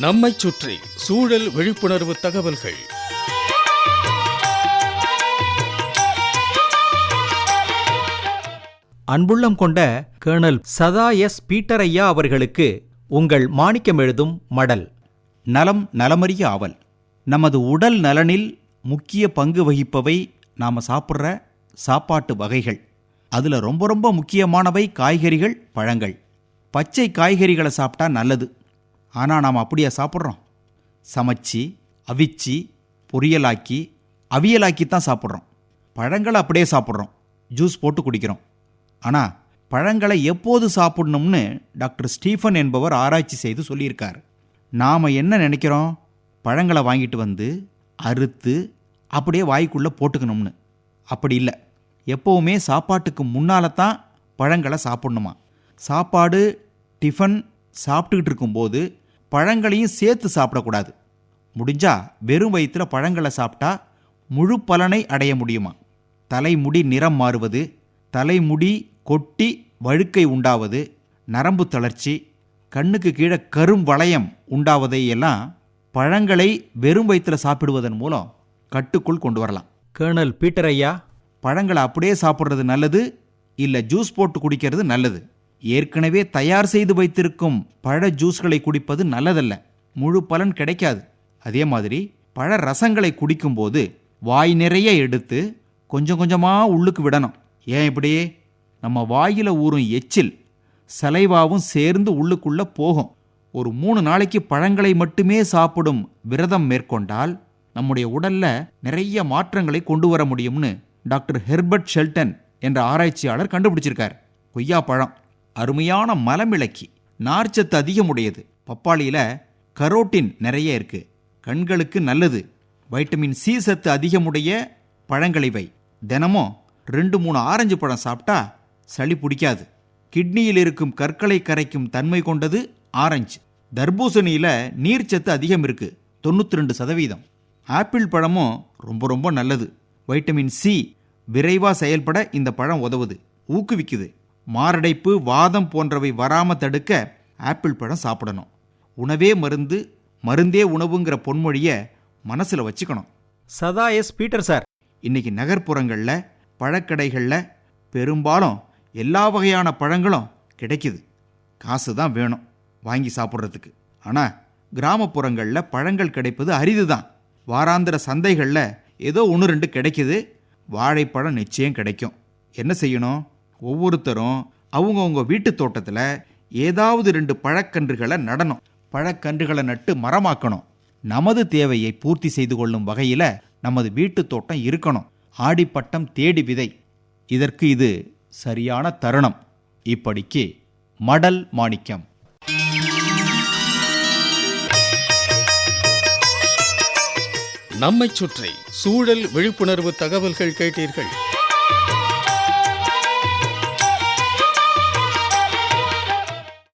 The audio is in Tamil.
நம்மைச் சுற்றி சூழல் விழிப்புணர்வு தகவல்கள். அன்புள்ளம் கொண்ட கேர்னல் சதா எஸ் பீட்டர் ஐயா அவர்களுக்கு உங்கள் மாணிக்கம் எழுதும் மடல். நலம் நலமறிய ஆவல். நமது உடல் நலனில் முக்கிய பங்கு வகிப்பவை நாம் சாப்பிட்ற சாப்பாட்டு வகைகள். அதில் ரொம்ப ரொம்ப முக்கியமானவை காய்கறிகள் பழங்கள். பச்சை காய்கறிகளை சாப்பிட்டா நல்லது. ஆனால் நாம் அப்படியா சாப்பிட்றோம். சமைச்சி அவிச்சி பொரியலாக்கி அவியலாக்கி தான் சாப்பிட்றோம். பழங்களை அப்படியே சாப்பிட்றோம். ஜூஸ் போட்டு குடிக்கிறோம். ஆனால் பழங்களை எப்போது சாப்பிடணும்னு டாக்டர் ஸ்டீஃபன் என்பவர் ஆராய்ச்சி செய்து சொல்லியிருக்கார். நாம் என்ன நினைக்கிறோம்? பழங்களை வாங்கிட்டு வந்து அறுத்து அப்படியே வாய்க்குள்ளே போட்டுக்கணும்னு. அப்படி இல்லை. எப்போவுமே சாப்பாட்டுக்கு முன்னால் தான் பழங்களை சாப்பிடணுமா? சாப்பாடு டிஃபன் சாப்பிட்டுக்கிட்டு இருக்கும்போது பழங்களையும் சேர்த்து சாப்பிடக்கூடாது. முடிஞ்சா வெறும் வயிற்றுல பழங்களை சாப்பிட்டா முழு பலனை அடைய முடியுமா? தலைமுடி நிறம் மாறுவது தலைமுடி கொட்டி வழுக்கை உண்டாவது நரம்பு தளர்ச்சி கண்ணுக்கு கீழே கரும் வளையம் உண்டாவதை எல்லாம் பழங்களை வெறும் வயிற்றுல சாப்பிடுவதன் மூலம் கட்டுக்குள் கொண்டு வரலாம். கேர்னல் பீட்டர் ஐயா. பழங்களை அப்படியே சாப்பிட்றது நல்லது இல்லை ஜூஸ் போட்டு குடிக்கிறது நல்லது? ஏற்கனவே தயார் செய்து வைத்திருக்கும் பழ ஜூஸ்களை குடிப்பது நல்லதல்ல. முழு பலன் கிடைக்காது. அதே மாதிரி பழ ரசங்களை குடிக்கும்போது வாய் நிறைய எடுத்து கொஞ்சம் கொஞ்சமாக உள்ளுக்கு விடணும். ஏன் இப்படி நம்ம வாயில் ஊறும் எச்சில் சலைவாவும் சேர்ந்து உள்ளுக்குள்ளே போகும். ஒரு மூணு நாளைக்கு பழங்களை மட்டுமே சாப்பிடும் விரதம் மேற்கொண்டால் நம்முடைய உடல்ல நிறைய மாற்றங்களை கொண்டு வர முடியும்னு டாக்டர் ஹெர்பர்ட் ஷெல்டன் என்ற ஆராய்ச்சியாளர் கண்டுபிடிச்சிருக்கார். கொய்யா பழம். அருமையான மலமிளக்கி நார்ச்சத்து அதிகமுடையது. பப்பாளியில் கரோட்டின் நிறைய இருக்குது கண்களுக்கு நல்லது. வைட்டமின் சி சத்து அதிகமுடைய பழங்களை இவை தினமும் ரெண்டு மூணு ஆரஞ்சு பழம் சாப்பிட்டா சளி பிடிக்காது. கிட்னியில் இருக்கும் கற்களை கரைக்கும் தன்மை கொண்டது ஆரஞ்சு. தர்பூசணியில் நீர்ச்சத்து அதிகம் இருக்குது தொண்ணூற்றி ரெண்டு சதவீதம். ஆப்பிள் பழமும் ரொம்ப ரொம்ப நல்லது. வைட்டமின் சி விரைவாக செயல்பட இந்த பழம் உதவுது. ஊக்குவிக்குது. மாரடைப்பு வாதம் போன்றவை வராம தடுக்க ஆப்பிள் பழம் சாப்பிடணும். உணவே மருந்து மருந்தே உணவுங்கிற பொன்மொழியை மனசுல வச்சுக்கணும். சதா எஸ் பீட்டர் சார். இன்னைக்கு நகர்ப்புறங்களில் பழக்கடைகளில் பெரும்பாலும் எல்லா வகையான பழங்களும் கிடைக்குது. காசு தான் வேணும் வாங்கி சாப்பிட்றதுக்கு. ஆனால் கிராமப்புறங்களில் பழங்கள் கிடைப்பது அரிது தான் வாராந்திர சந்தைகளில் ஏதோ ஒன்று ரெண்டு கிடைக்குது. வாழைப்பழம் நிச்சயம் கிடைக்கும். என்ன செய்யணும்? ஒவ்வொருத்தரும் அவங்கவுங்க வீட்டு தோட்டத்தில் ஏதாவது ரெண்டு பழக்கன்றுகளை நடணும். பழக்கன்றுகளை நட்டு மரமாக்கணும். நமது தேவையை பூர்த்தி செய்து கொள்ளும் வகையில் நமது வீட்டு தோட்டம் இருக்கணும். ஆடிப்பட்டம் தேடி விதை. இதற்கு இது சரியான தருணம். இப்படிக்கு மடல் மாணிக்கம். நம்மைச் சுற்றி சூழல் விழிப்புணர்வு தகவல்கள் கேட்டீர்கள்.